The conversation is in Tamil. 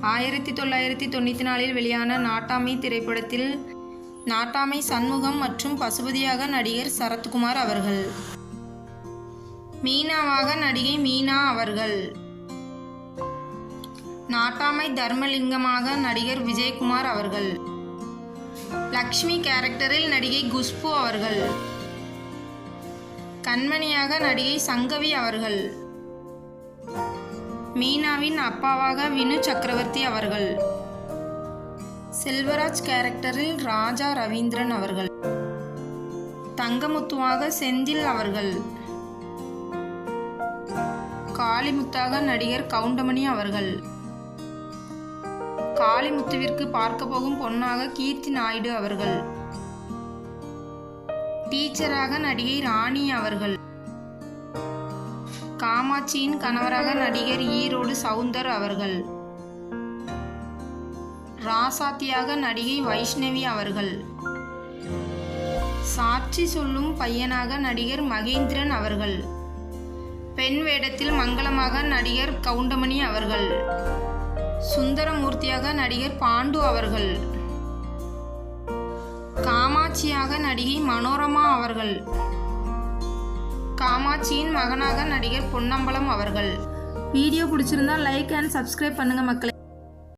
ஆயிரத்தி தொள்ளாயிரத்தி தொண்ணூற்றி நாலில் வெளியான நாட்டாமை திரைப்படத்தில் நாட்டாமை சண்முகம் மற்றும் பசுபதியாக நடிகர் சரத்குமார் அவர்கள். மீனாவாக நடிகை மீனா அவர்கள். நாட்டாமை தர்மலிங்கமாக நடிகர் விஜயகுமார் அவர்கள். லக்ஷ்மி கேரக்டரில் நடிகை குஷ்பு அவர்கள். கண்மணியாக நடிகை சங்கவி அவர்கள். மீனாவின் அப்பாவாக வினு சக்கரவர்த்தி அவர்கள். செல்வராஜ் கேரக்டரில் ராஜா ரவீந்திரன் அவர்கள். தங்கமுத்துவாக செந்தில் அவர்கள். காளிமுத்தாக நடிகர் கவுண்டமணி அவர்கள். காளிமுத்துவிற்கு பார்க்க போகும் பொன்னாக கீர்த்தி நாயுடு அவர்கள். டீச்சராக நடிகை ராணி அவர்கள். காமாட்சியின் கணவராக நடிகர் ஈரோடு சவுந்தர் அவர்கள். ராசாத்தியாக நடிகை வைஷ்ணவி அவர்கள். சாட்சி சொல்லும் பையனாக நடிகர் மகேந்திரன் அவர்கள். பெண் வேடத்தில் மங்களமாக நடிகர் கவுண்டமணி அவர்கள். சுந்தரமூர்த்தியாக நடிகர் பாண்டு அவர்கள். காமாட்சியாக நடிகை மனோரமா அவர்கள். காமாட்சியின் மகனாக நடிகர் பொன்னம்பலம் அவர்கள். வீடியோ பிடிச்சிருந்தா லைக் அண்ட் சப்ஸ்கிரைப் பண்ணுங்க மக்களை.